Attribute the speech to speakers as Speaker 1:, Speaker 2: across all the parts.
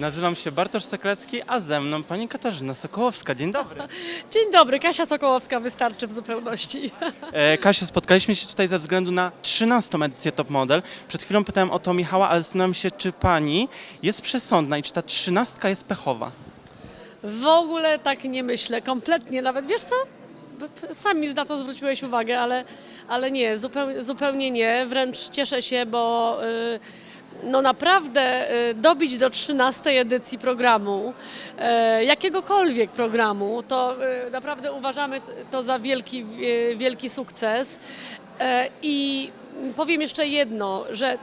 Speaker 1: Nazywam się Bartosz Seklecki, a ze mną pani Katarzyna Sokołowska. Dzień dobry.
Speaker 2: Dzień dobry, Kasia Sokołowska wystarczy w zupełności.
Speaker 1: E, Kasiu, spotkaliśmy się tutaj ze względu na 13. edycję Top Model. Przed chwilą pytałem o to Michała, ale zastanawiam się, czy pani jest przesądna i czy ta trzynastka jest pechowa.
Speaker 2: W ogóle tak nie myślę, kompletnie nawet. Wiesz co? Sami na to zwróciłeś uwagę, ale, ale nie, zupełnie, zupełnie nie. Wręcz cieszę się, bo y, no naprawdę y, dobić do 13 edycji programu, y, jakiegokolwiek programu, to y, naprawdę uważamy to za wielki, wielki sukces. I powiem jeszcze jedno, że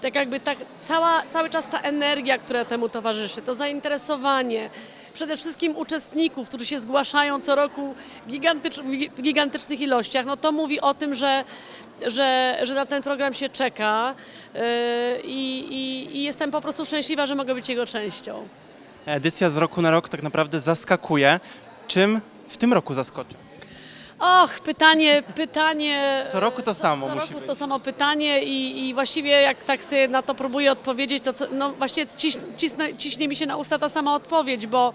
Speaker 2: tak jakby tak cała, cały czas ta energia, która temu towarzyszy, to zainteresowanie, przede wszystkim uczestników, którzy się zgłaszają co roku w gigantycznych ilościach, no to mówi o tym, że, że, że na ten program się czeka yy, i, i jestem po prostu szczęśliwa, że mogę być jego częścią.
Speaker 1: Edycja z roku na rok tak naprawdę zaskakuje. Czym w tym roku zaskoczy?
Speaker 2: Och, pytanie, pytanie.
Speaker 1: Co roku to samo
Speaker 2: Co
Speaker 1: musi
Speaker 2: roku
Speaker 1: być.
Speaker 2: to samo pytanie i, i właściwie jak tak sobie na to próbuję odpowiedzieć, to co, no właściwie ciś, cisnę, ciśnie mi się na usta ta sama odpowiedź, bo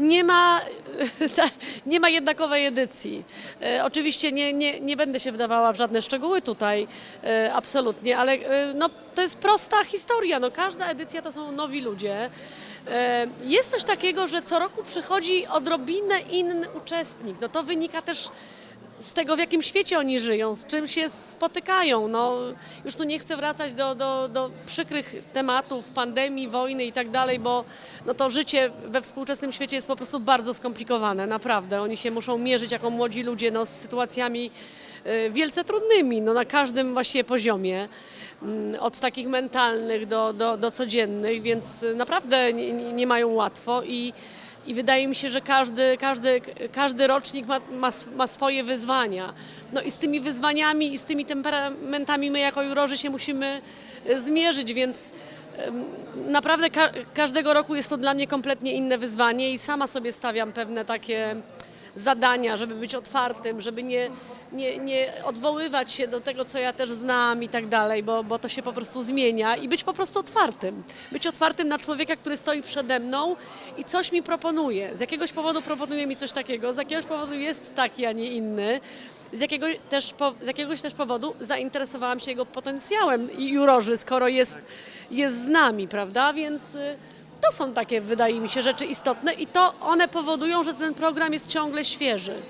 Speaker 2: nie ma, nie ma jednakowej edycji. E, oczywiście nie, nie, nie będę się wdawała w żadne szczegóły tutaj, e, absolutnie, ale e, no, to jest prosta historia. No, każda edycja to są nowi ludzie. E, Jest coś takiego, że co roku przychodzi odrobinę inny uczestnik. No to wynika też z tego, w jakim świecie oni żyją, z czym się spotykają. No, już tu nie chcę wracać do, do, do przykrych tematów pandemii, wojny i tak dalej, bo no to życie we współczesnym świecie jest po prostu bardzo skomplikowane, naprawdę. Oni się muszą mierzyć jako młodzi ludzie no, z sytuacjami y, wielce trudnymi, no, na każdym właściwie poziomie. mm, Od takich mentalnych do, do, do codziennych, więc y, naprawdę nie nie mają łatwo i, i wydaje mi się, że każdy, każdy, każdy rocznik ma, ma, ma swoje wyzwania. No i z tymi wyzwaniami i z tymi temperamentami my jako jurorzy się musimy e, zmierzyć, więc naprawdę ka każdego roku jest to dla mnie kompletnie inne wyzwanie i sama sobie stawiam pewne takie zadania, żeby być otwartym, żeby nie, nie, nie odwoływać się do tego, co ja też znam i tak dalej, bo, bo to się po prostu zmienia i być po prostu otwartym. Być otwartym na człowieka, który stoi przede mną i coś mi proponuje. Z jakiegoś powodu proponuje mi coś takiego, z jakiegoś powodu jest taki, a nie inny. Z jakiegoś, też, po, z jakiegoś też powodu zainteresowałam się jego potencjałem i jurorzy, skoro jest, jest z nami, prawda? Więc y, to są takie, wydaje mi się, rzeczy istotne i to one powodują, że ten program jest ciągle świeży.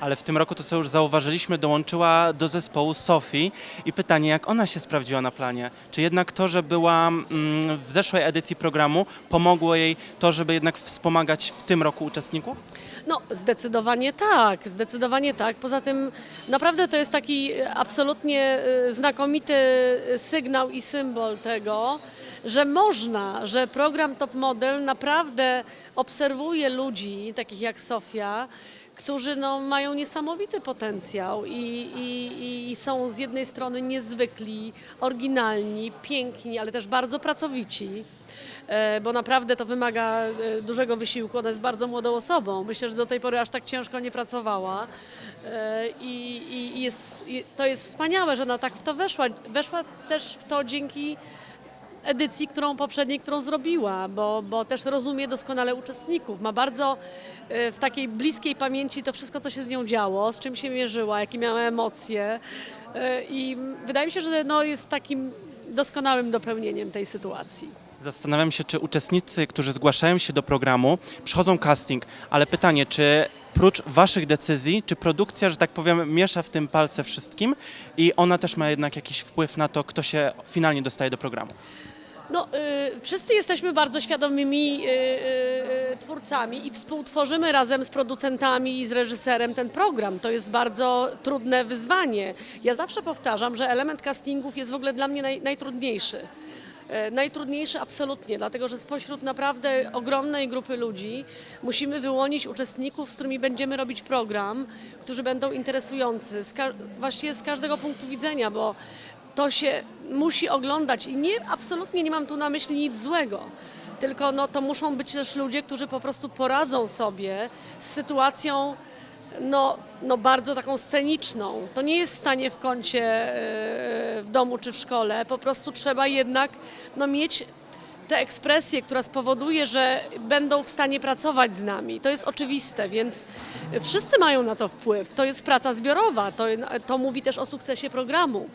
Speaker 1: Ale w tym roku, to co już zauważyliśmy, dołączyła do zespołu Sofii i pytanie, jak ona się sprawdziła na planie? Czy jednak to, że była mm, w zeszłej edycji programu, pomogło jej to, żeby jednak wspomagać w tym roku uczestników?
Speaker 2: No, zdecydowanie tak, zdecydowanie tak. Poza tym naprawdę to jest taki absolutnie y, znakomity sygnał i symbol tego, że można, że program Top Model naprawdę obserwuje ludzi, takich jak Sofia, którzy no, mają niesamowity potencjał i, i, i są z jednej strony niezwykli, oryginalni, piękni, ale też bardzo pracowici e, bo naprawdę to wymaga e, dużego wysiłku. Ona jest bardzo młodą osobą. Myślę, że do tej pory aż tak ciężko nie pracowała. E, I, i- jest, i to jest wspaniałe, że ona tak w to weszła. Weszła też w to dzięki edycji, którą poprzedniej, którą zrobiła, bo, bo też rozumie doskonale uczestników. Ma bardzo e, w takiej bliskiej pamięci to wszystko, co się z nią działo, z czym się mierzyła, jakie miała emocje. E, I wydaje mi się, że no, jest takim doskonałym dopełnieniem tej sytuacji.
Speaker 1: Zastanawiam się, czy uczestnicy, którzy zgłaszają się do programu, przychodzą casting, ale pytanie, czy prócz waszych decyzji, czy produkcja, że tak powiem, miesza w tym palce wszystkim i ona też ma jednak jakiś wpływ na to, kto się finalnie dostaje do programu?
Speaker 2: No, y, wszyscy jesteśmy bardzo świadomymi y, y, twórcami i współtworzymy razem z producentami i z reżyserem ten program. To jest bardzo trudne wyzwanie. Ja zawsze powtarzam, że element castingów jest w ogóle dla mnie naj, najtrudniejszy. E, Najtrudniejszy absolutnie, dlatego że spośród naprawdę ogromnej grupy ludzi musimy wyłonić uczestników, z którymi będziemy robić program, którzy będą interesujący, z właściwie z każdego punktu widzenia, bo to się musi oglądać i nie, absolutnie nie mam tu na myśli nic złego. Tylko no, to muszą być też ludzie, którzy po prostu poradzą sobie z sytuacją no, no bardzo taką sceniczną. To nie jest stanie w kącie e, w domu czy w szkole. Po prostu trzeba jednak no, mieć tę ekspresję, która spowoduje, że będą w stanie pracować z nami. To jest oczywiste, więc wszyscy mają na to wpływ. To jest praca zbiorowa, to, to mówi też o sukcesie programu.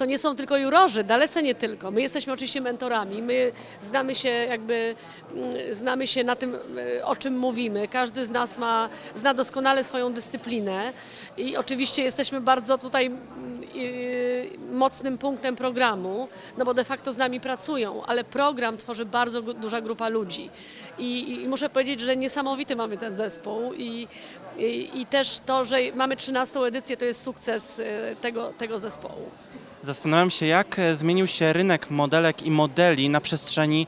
Speaker 2: To nie są tylko jurorzy, dalece nie tylko. My jesteśmy oczywiście mentorami, my znamy się jakby, mm, znamy się na tym, e, o czym mówimy. Każdy z nas ma, zna doskonale swoją dyscyplinę i oczywiście jesteśmy bardzo tutaj mm, mocnym punktem programu, no bo de facto z nami pracują, ale program tworzy bardzo duża grupa ludzi. I, i muszę powiedzieć, że niesamowity mamy ten zespół i, i, i też to, że mamy 13 edycję, to jest sukces e, tego, tego zespołu.
Speaker 1: Zastanawiam się, jak e, zmienił się rynek modelek i modeli na przestrzeni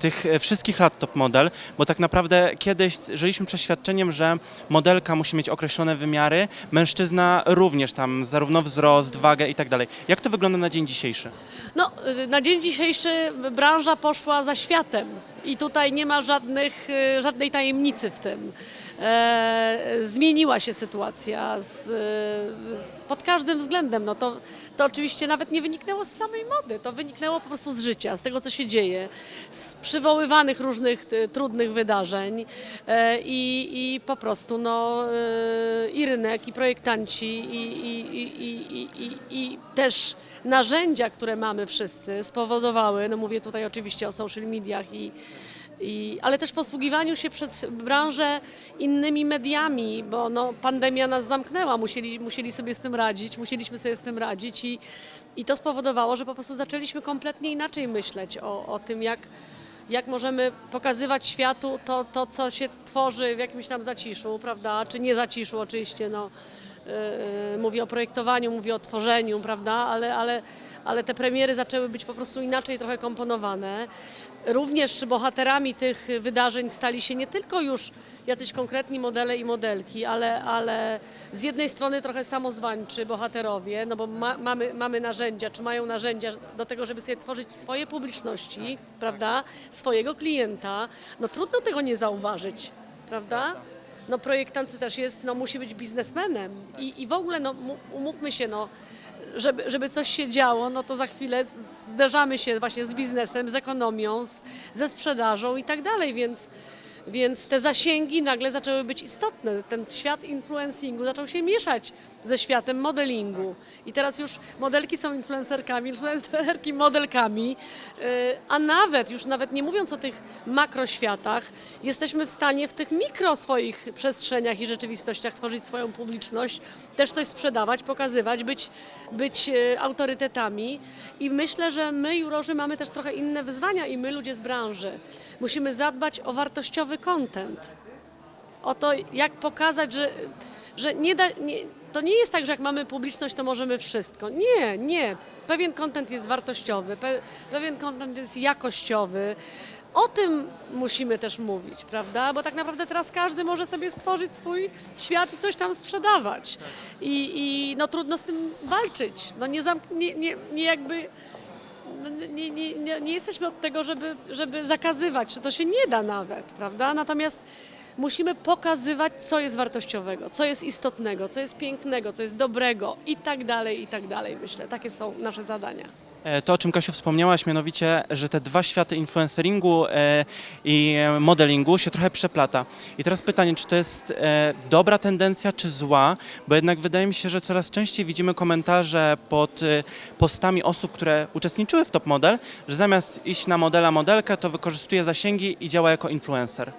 Speaker 1: tych e, wszystkich lat top model, bo tak naprawdę kiedyś żyliśmy przeświadczeniem, że modelka musi mieć określone wymiary, mężczyzna również tam, zarówno wzrost, wagę i tak dalej. Jak to wygląda na dzień dzisiejszy?
Speaker 2: No, y, na dzień dzisiejszy branża poszła za światem i tutaj nie ma żadnych, y, żadnej tajemnicy w tym. E, zmieniła się sytuacja z, y, pod każdym względem. No to, to oczywiście nawet nie wyniknęło z samej mody, to wyniknęło po prostu z życia, z tego, co się dzieje, z przywoływanych różnych y, trudnych wydarzeń e, i, i po prostu no, y, i rynek, i projektanci, i, i, i, i, i, i, i też narzędzia, które mamy wszyscy, spowodowały, no mówię tutaj oczywiście o social mediach i, i, ale też posługiwaniu się przez branżę innymi mediami, bo no, pandemia nas zamknęła, musieli, musieli sobie z tym radzić, musieliśmy sobie z tym radzić i, i to spowodowało, że po prostu zaczęliśmy kompletnie inaczej myśleć o, o tym, jak, jak możemy pokazywać światu to, to, co się tworzy w jakimś tam zaciszu, prawda, czy nie zaciszu oczywiście, no. Yy, mówię o projektowaniu, mówię o tworzeniu, prawda, ale, ale, ale te premiery zaczęły być po prostu inaczej trochę komponowane. Również bohaterami tych wydarzeń stali się nie tylko już jacyś konkretni modele i modelki, ale, ale z jednej strony trochę samozwańczy bohaterowie, no bo ma, mamy, mamy narzędzia, czy mają narzędzia do tego, żeby sobie tworzyć swoje publiczności, prawda, swojego klienta. No trudno tego nie zauważyć, prawda? no projektant też jest, no musi być biznesmenem i, i w ogóle no umówmy się, no żeby, żeby coś się działo, no to za chwilę zderzamy się właśnie z biznesem, z ekonomią, z, ze sprzedażą i tak dalej, więc, więc te zasięgi nagle zaczęły być istotne. Ten świat influencingu zaczął się mieszać ze światem modelingu. I teraz już modelki są influencerkami, influencerki modelkami, yy, a nawet, już nawet nie mówiąc o tych makroświatach, jesteśmy w stanie w tych mikro swoich przestrzeniach i rzeczywistościach tworzyć swoją publiczność, też coś sprzedawać, pokazywać, być, być yy, autorytetami. I myślę, że my, jurorzy, mamy też trochę inne wyzwania i my, ludzie z branży, musimy zadbać o wartościowy content o to, jak pokazać, że, że nie da, nie, to nie jest tak, że jak mamy publiczność, to możemy wszystko. Nie, nie. Pewien kontent jest wartościowy, pe, pewien kontent jest jakościowy. O tym musimy też mówić, prawda? Bo tak naprawdę teraz każdy może sobie stworzyć swój świat i coś tam sprzedawać. I, i no trudno z tym walczyć. No nie, zamk- nie, nie, nie jakby no, nie, nie, nie, nie jesteśmy od tego, żeby, żeby zakazywać, czy to się nie da nawet, prawda? Natomiast musimy pokazywać, co jest wartościowego, co jest istotnego, co jest pięknego, co jest dobrego i tak dalej, i tak dalej, myślę. Takie są nasze zadania.
Speaker 1: E, To, o czym Kasiu wspomniałaś, mianowicie, że te dwa światy influenceringu e, i e, modelingu się trochę przeplata. I teraz pytanie, czy to jest dobra tendencja, czy zła? Bo jednak wydaje mi się, że coraz częściej widzimy komentarze pod postami osób, które uczestniczyły w Top Model, że zamiast iść na modela, modelkę, to wykorzystuje zasięgi i działa jako influencer.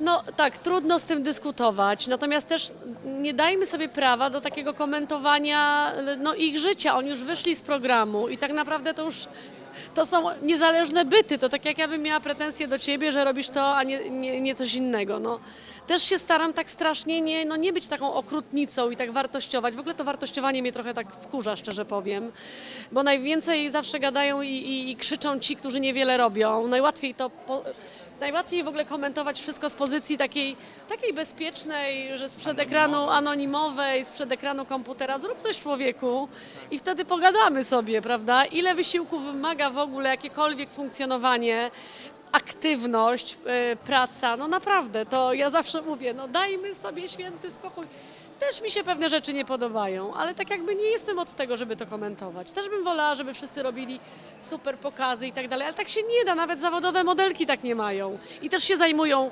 Speaker 2: No tak, trudno z tym dyskutować, natomiast też nie dajmy sobie prawa do takiego komentowania no, ich życia. Oni już wyszli z programu i tak naprawdę to już to są niezależne byty. To tak jak ja bym miała pretensje do ciebie, że robisz to, a nie, nie, nie coś innego. No. Też się staram tak strasznie nie, no, nie być taką okrutnicą i tak wartościować. W ogóle to wartościowanie mnie trochę tak wkurza, szczerze powiem, bo najwięcej zawsze gadają i, i, i krzyczą ci, którzy niewiele robią. Najłatwiej to... Po, Najłatwiej w ogóle komentować wszystko z pozycji takiej, takiej bezpiecznej, że sprzed ekranu anonimowej, sprzed ekranu komputera, zrób coś człowieku i wtedy pogadamy sobie, prawda? Ile wysiłku wymaga w ogóle jakiekolwiek funkcjonowanie, aktywność, yy, praca, no naprawdę, to ja zawsze mówię, no dajmy sobie święty spokój. Też mi się pewne rzeczy nie podobają, ale tak jakby nie jestem od tego, żeby to komentować. Też bym wolała, żeby wszyscy robili super pokazy i tak dalej, ale tak się nie da, nawet zawodowe modelki tak nie mają. I też się zajmują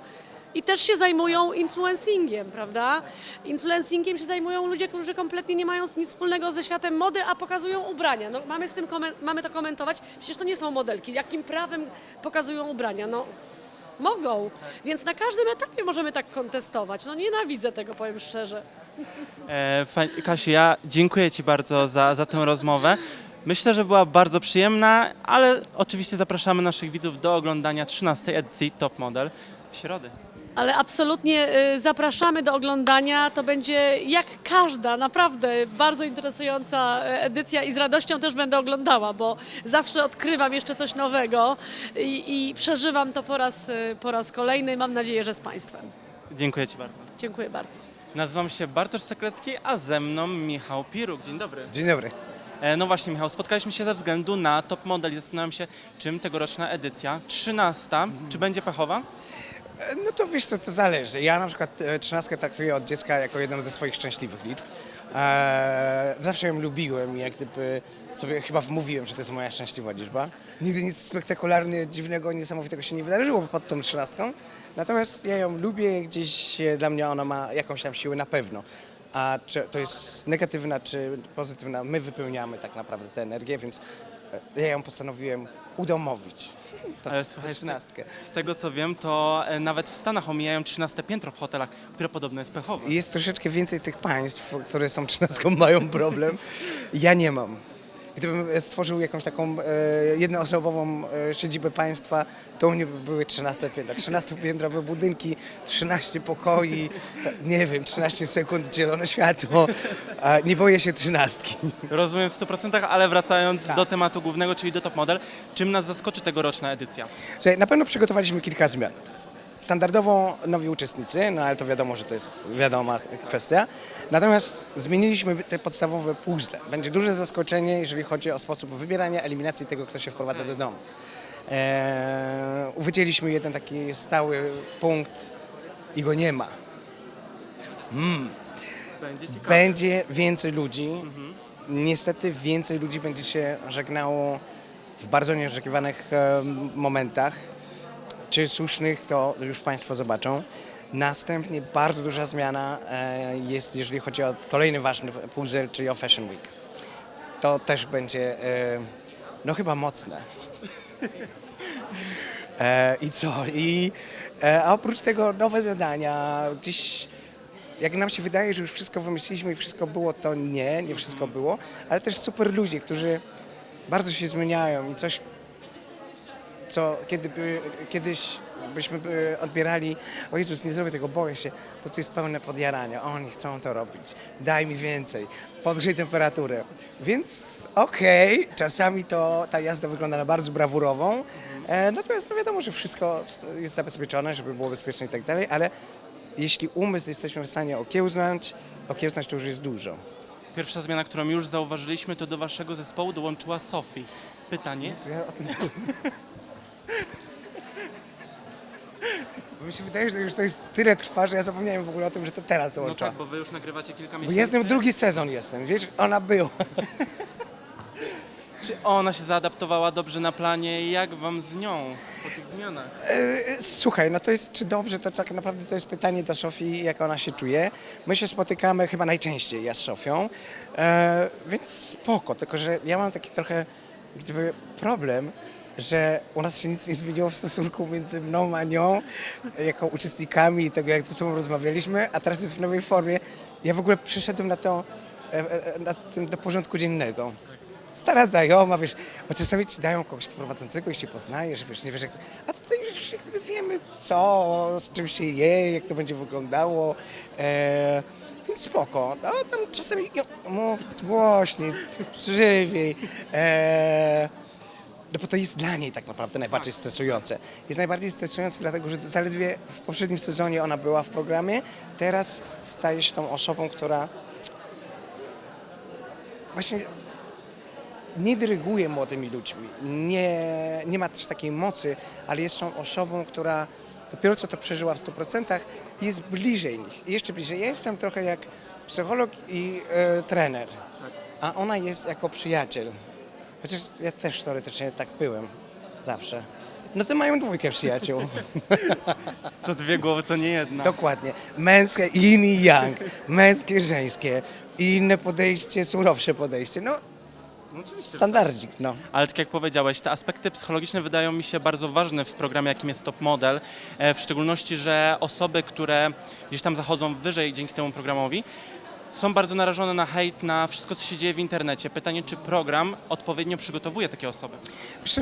Speaker 2: i też się zajmują influencingiem, prawda? Influencingiem się zajmują ludzie, którzy kompletnie nie mają nic wspólnego ze światem mody, a pokazują ubrania. No, mamy, z tym mamy to komentować, przecież to nie są modelki. Jakim prawem pokazują ubrania? No, mogą, więc na każdym etapie możemy tak kontestować. No nienawidzę tego, powiem szczerze.
Speaker 1: E, Kasiu, ja dziękuję Ci bardzo za, za tę rozmowę. Myślę, że była bardzo przyjemna, ale oczywiście zapraszamy naszych widzów do oglądania 13 edycji Top Model w środę.
Speaker 2: Ale absolutnie y, zapraszamy do oglądania. To będzie jak każda, naprawdę bardzo interesująca y, edycja i z radością też będę oglądała, bo zawsze odkrywam jeszcze coś nowego i, i przeżywam to po raz, y, po raz kolejny. Mam nadzieję, że z Państwem.
Speaker 1: Dziękuję Ci bardzo.
Speaker 2: Dziękuję bardzo.
Speaker 1: Nazywam się Bartosz Seklecki, a ze mną Michał Piruk. Dzień dobry.
Speaker 3: Dzień dobry.
Speaker 1: E, No właśnie, Michał, spotkaliśmy się ze względu na Top Model i zastanawiam się, czym tegoroczna edycja, 13, czy będzie pechowa?
Speaker 3: No to wiesz co, to zależy. Ja na przykład e, trzynastkę traktuję od dziecka jako jedną ze swoich szczęśliwych liczb. Eee, zawsze ją lubiłem i jak gdyby sobie chyba wmówiłem, że to jest moja szczęśliwa liczba. Nigdy nic spektakularnie, dziwnego, niesamowitego się nie wydarzyło pod tą trzynastką. Natomiast ja ją lubię, gdzieś e, dla mnie ona ma jakąś tam siłę na pewno. A czy to jest negatywna czy pozytywna, my wypełniamy tak naprawdę tę energię, więc e, ja ją postanowiłem udomowić. To
Speaker 1: Ale słuchaj,
Speaker 3: trzynastkę.
Speaker 1: Z tego co wiem, to e, nawet w Stanach omijają 13 piętro w hotelach, które podobno jest pechowe.
Speaker 3: Jest troszeczkę więcej tych państw, które z tą trzynastką mają problem. Ja nie mam. Gdybym stworzył jakąś taką e, jednoosobową e, siedzibę państwa, to u mnie by były 13 piętra. 13 piętrowe budynki, 13 pokoi, e, nie wiem, 13 sekund zielone światło. Nie boję się trzynastki.
Speaker 1: Rozumiem w 100%, ale wracając
Speaker 3: Tak.
Speaker 1: do tematu głównego, czyli do Top Model, czym nas zaskoczy tegoroczna edycja?
Speaker 3: Na pewno przygotowaliśmy kilka zmian. Standardowo nowi uczestnicy, no ale to wiadomo, że to jest wiadoma kwestia. Natomiast zmieniliśmy te podstawowe puzzle. Będzie duże zaskoczenie, jeżeli chodzi o sposób wybierania, eliminacji tego, kto się wprowadza do domu. Eee, wycięliśmy jeden taki stały punkt i go nie ma.
Speaker 1: Będzie ciekawe.
Speaker 3: Będzie więcej ludzi. Niestety więcej ludzi będzie się żegnało w bardzo nieoczekiwanych em, momentach. Czy słusznych, to już Państwo zobaczą. Następnie bardzo duża zmiana e, jest, jeżeli chodzi o kolejny ważny puzzle, czyli o Fashion Week. To też będzie, e, no chyba mocne. E, I co? I, a oprócz tego nowe zadania, gdzieś jak nam się wydaje, że już wszystko wymyśliliśmy i wszystko było, to nie, nie wszystko było, ale też super ludzie, którzy bardzo się zmieniają i coś, co kiedy by, kiedyś byśmy by odbierali, o Jezus, nie zrobię tego, boję się, to tu jest pełne podjarania, oni chcą to robić, daj mi więcej, podgrzej temperaturę. Więc okej, czasami to ta jazda wygląda na bardzo brawurową, e, natomiast no wiadomo, że wszystko jest zabezpieczone, żeby było bezpieczne i tak dalej, ale jeśli umysł jesteśmy w stanie okiełznać, okiełznać to już jest dużo.
Speaker 1: Pierwsza zmiana, którą już zauważyliśmy, to do waszego zespołu dołączyła Sophie. Pytanie?
Speaker 3: Ja o tym... Bo mi się wydaje, że już to jest tyle trwa, że ja zapomniałem w ogóle o tym, że to teraz
Speaker 1: No
Speaker 3: dołącza.
Speaker 1: tak, bo wy już nagrywacie kilka
Speaker 3: Bo
Speaker 1: miesięcy.
Speaker 3: jestem drugi sezon jestem, wiesz, ona była.
Speaker 1: Czy ona się zaadaptowała dobrze na planie i jak wam z nią po tych zmianach?
Speaker 3: E, Słuchaj, no to jest, czy dobrze, to tak naprawdę to jest pytanie do Sofii, jak ona się czuje. My się spotykamy chyba najczęściej, ja z Sofią, e, więc spoko, tylko że ja mam taki trochę gdyby problem, że u nas się nic nie zmieniło w stosunku między mną a nią, jako uczestnikami tego, jak ze sobą rozmawialiśmy, a teraz jest w nowej formie. Ja w ogóle przyszedłem na to, e, e, na tym do porządku dziennego. Stara znajoma, wiesz, bo czasami ci dają kogoś prowadzącego i się poznajesz, wiesz, nie wiesz jak... A tutaj już jak gdyby wiemy co, z czym się je, jak to będzie wyglądało, e, więc spoko. No tam czasami, jo, mów głośniej, żywiej, e, no bo to jest dla niej tak naprawdę najbardziej stresujące. Jest najbardziej stresujące dlatego, że zaledwie w poprzednim sezonie ona była w programie, teraz staje się tą osobą, która właśnie nie dyryguje młodymi ludźmi, nie, nie ma też takiej mocy, ale jest tą osobą, która dopiero co to przeżyła w 100%, jest bliżej nich, jeszcze bliżej. Ja jestem trochę jak psycholog i e, trener, a ona jest jako przyjaciel. Chociaż ja też teoretycznie tak byłem, zawsze. No to mają dwójkę przyjaciół.
Speaker 1: Co dwie głowy to nie jedna.
Speaker 3: Dokładnie. Męskie, yin i yang. Męskie, żeńskie. I inne podejście, surowsze podejście. No, standardzik, no.
Speaker 1: Ale tak jak powiedziałeś, te aspekty psychologiczne wydają mi się bardzo ważne w programie, jakim jest Top Model. E, W szczególności, że osoby, które gdzieś tam zachodzą wyżej dzięki temu programowi, są bardzo narażone na hejt, na wszystko, co się dzieje w internecie. Pytanie, czy program odpowiednio przygotowuje takie osoby?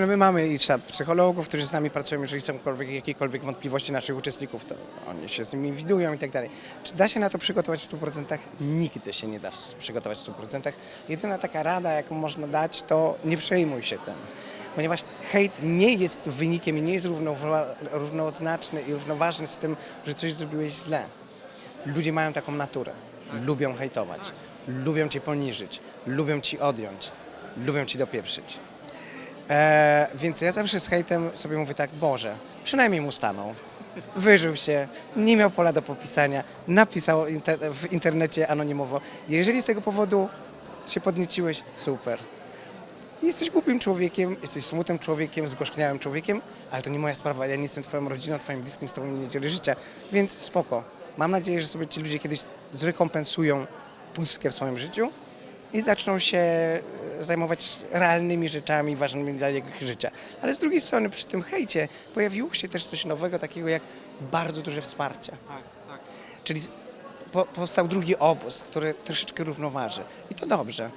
Speaker 3: No my mamy i psychologów, którzy z nami pracują, jeżeli są jakiekolwiek- wątpliwości naszych uczestników, to oni się z nimi widują i tak dalej. Czy da się na to przygotować w 100%? Nigdy się nie da przygotować w 100%. Jedyna taka rada, jaką można dać, to nie przejmuj się tym. Ponieważ hejt nie jest wynikiem i nie jest równoznaczny i równoważny z tym, że coś zrobiłeś źle. Ludzie mają taką naturę. Lubią hejtować, lubią cię poniżyć, lubią ci odjąć, lubią ci dopieprzyć. E, więc ja zawsze z hejtem sobie mówię tak, Boże, przynajmniej mu stanął. Wyżył się, nie miał pola do popisania, napisał inter- w internecie anonimowo. Jeżeli z tego powodu się podnieciłeś, super. Jesteś głupim człowiekiem, jesteś smutnym człowiekiem, zgorzkniałym człowiekiem, ale to nie moja sprawa. Ja nie jestem twoją rodziną, twoim bliskim, z tobą nie dzielę życia, więc spoko. Mam nadzieję, że sobie ci ludzie kiedyś zrekompensują pustkę w swoim życiu i zaczną się e, zajmować realnymi rzeczami ważnymi dla jego życia. Ale z drugiej strony przy tym hejcie pojawiło się też coś nowego, takiego jak bardzo duże wsparcie.
Speaker 1: Tak, tak.
Speaker 3: Czyli po, powstał drugi obóz, który troszeczkę równoważy. I to dobrze,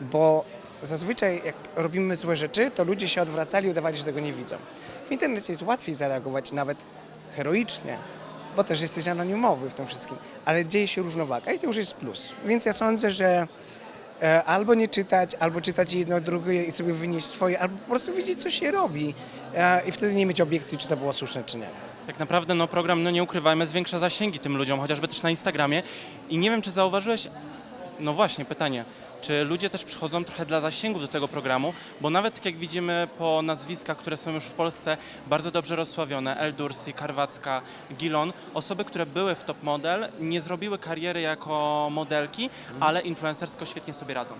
Speaker 3: bo zazwyczaj jak robimy złe rzeczy, to ludzie się odwracali i udawali, że tego nie widzą. W internecie jest łatwiej zareagować nawet heroicznie, bo też jesteś anonimowy w tym wszystkim, ale dzieje się równowaga i to już jest plus. Więc ja sądzę, że e, albo nie czytać, albo czytać jedno, drugie i sobie wynieść swoje, albo po prostu wiedzieć, co się robi e, i wtedy nie mieć obiekcji, czy to było słuszne, czy nie.
Speaker 1: Tak naprawdę no, program, no nie ukrywajmy, zwiększa zasięgi tym ludziom, chociażby też na Instagramie. I nie wiem, czy zauważyłeś, no właśnie, pytanie, czy ludzie też przychodzą trochę dla zasięgów do tego programu, bo nawet tak jak widzimy po nazwiskach, które są już w Polsce bardzo dobrze rozsławione, Eldursi, Karwacka, Gilon, osoby, które były w Top Model, nie zrobiły kariery jako modelki, ale influencersko świetnie sobie radzą.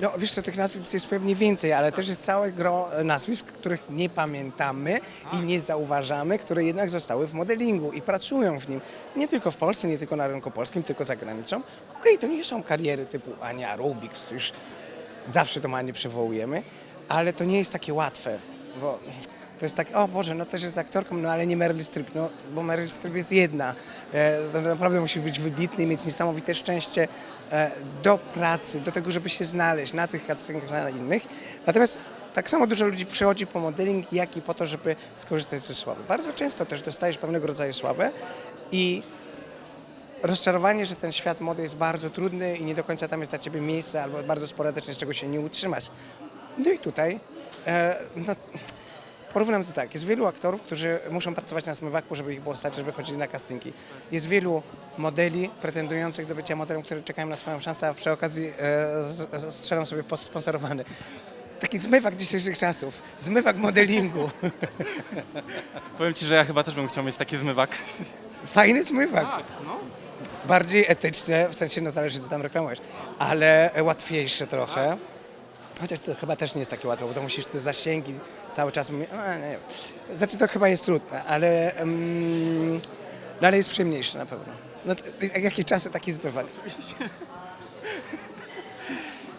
Speaker 3: No wiesz co, tych nazwisk jest pewnie więcej, ale też jest całe gro e, nazwisk, których nie pamiętamy i nie zauważamy, które jednak zostały w modelingu i pracują w nim. Nie tylko w Polsce, nie tylko na rynku polskim, tylko za granicą. Okej, to nie są kariery typu Ania Rubik, już zawsze tą Anię przywołujemy, ale to nie jest takie łatwe, bo to jest tak, o Boże, no też jest aktorką, no ale nie Meryl Streep, no bo Meryl Streep jest jedna. E, naprawdę musi być wybitny i mieć niesamowite szczęście e, do pracy, do tego, żeby się znaleźć na tych castingach, na innych. Natomiast tak samo dużo ludzi przychodzi po modeling, jak i po to, żeby skorzystać ze sławy. Bardzo często też dostajesz pewnego rodzaju sławę i rozczarowanie, że ten świat mody jest bardzo trudny i nie do końca tam jest dla ciebie miejsce albo bardzo sporadyczne, z czego się nie utrzymasz. No i tutaj e, no, porównam to tak. Jest wielu aktorów, którzy muszą pracować na zmywaku, żeby ich było stać, żeby chodzili na castingi. Jest wielu modeli pretendujących do bycia modelem, które czekają na swoją szansę, a przy okazji e, strzelam sobie post sponsorowany. Taki zmywak dzisiejszych czasów. Zmywak modelingu.
Speaker 1: Powiem Ci, że ja chyba też bym chciał mieć taki zmywak.
Speaker 3: Fajny zmywak.
Speaker 1: no.
Speaker 3: bardziej etyczne, w sensie no zależy co tam reklamujesz, ale łatwiejsze trochę. Chociaż to chyba też nie jest takie łatwe, bo to musisz te zasięgi cały czas... mi- No. Znaczy to chyba jest trudne, ale, no, ale jest przyjemniejsze na pewno. No, to, jak- jakie czasy taki zbywak.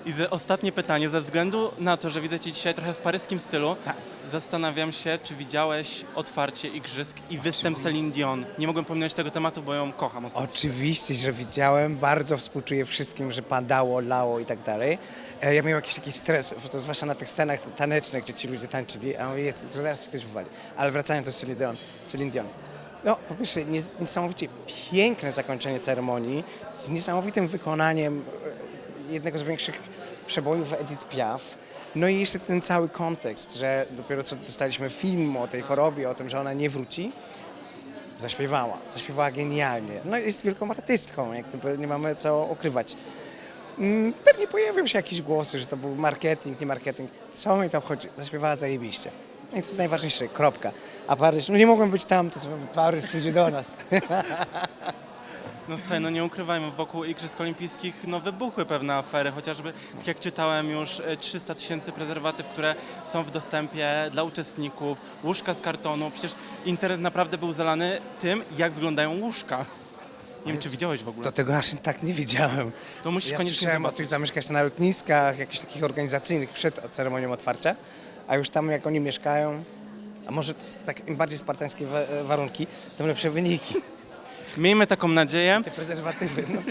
Speaker 1: I ostatnie pytanie, ze względu na to, że widzę Cię dzisiaj trochę w paryskim stylu,
Speaker 3: Tak.
Speaker 1: zastanawiam się, czy widziałeś otwarcie igrzysk i występ Celine Dion. Nie mogłem pominąć tego tematu, bo ją kocham osobiście.
Speaker 3: Oczywiście, że widziałem, bardzo współczuję wszystkim, że padało, lało i tak dalej. E, Ja miałem jakiś taki stres, zwłaszcza na tych scenach tanecznych, gdzie ci ludzie tańczyli, a mówię, jest, zaraz się ktoś wywali. Ale wracając do Celine Dion. Celine Dion. No, po pierwsze, nies- niesamowicie piękne zakończenie ceremonii z niesamowitym wykonaniem e, jednego z większych przebojów Edith Piaf. No i jeszcze ten cały kontekst, że dopiero co dostaliśmy film o tej chorobie, o tym, że ona nie wróci, zaśpiewała. Zaśpiewała genialnie. No jest wielką artystką, jak gdyby nie mamy co ukrywać. Mm, Pewnie pojawią się jakieś głosy, że to był marketing, nie marketing. Co mi to chodzi? Zaśpiewała zajebiście. I to jest najważniejsze, kropka. A Paryż, no nie mogłem być tam, to Paryż przyjdzie do nas.
Speaker 1: No słuchaj, no nie ukrywajmy, wokół Igrzysk Olimpijskich no wybuchły pewne afery, chociażby, tak jak czytałem już, e, 300 tysięcy prezerwatyw, które są w dostępie dla uczestników, łóżka z kartonu, przecież internet naprawdę był zalany tym, jak wyglądają łóżka. Nie wiem, czy widziałeś w ogóle.
Speaker 3: Do tego aż tak nie wiedziałem.
Speaker 1: To musisz
Speaker 3: Ja
Speaker 1: koniecznie
Speaker 3: słyszałem o
Speaker 1: zobaczyć.
Speaker 3: tych zamieszkać na lotniskach, jakichś takich organizacyjnych przed ceremonią otwarcia, a już tam jak oni mieszkają, a może to jest tak im bardziej spartańskie wa- warunki, tym lepsze wyniki.
Speaker 1: Miejmy taką nadzieję.
Speaker 3: Te prezerwatywy, no,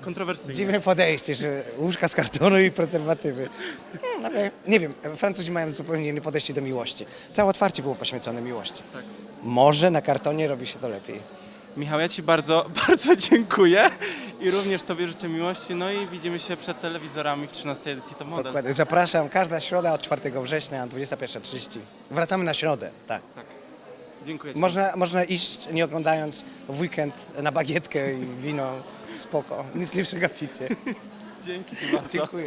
Speaker 1: Kontrowersyjnie.
Speaker 3: dziwne podejście, że łóżka z kartonu i prezerwatywy. Hmm, okej. Nie wiem, Francuzi mają zupełnie inne podejście do miłości. Całe otwarcie było poświęcone miłości.
Speaker 1: Tak.
Speaker 3: Może na kartonie robi się to lepiej.
Speaker 1: Michał, ja Ci bardzo, bardzo dziękuję i również Tobie życzę miłości, no i widzimy się przed telewizorami w 13 edycji Top Model.
Speaker 3: Dokładnie. Zapraszam, każda środa od 4 września, 21.30. Wracamy na środę, tak.
Speaker 1: Tak. Dziękuję Ci.
Speaker 3: Można, można iść nie oglądając w weekend na bagietkę i wino, spoko, nic nie przegapicie.
Speaker 1: Dzięki Ci bardzo.
Speaker 3: Dziękuję.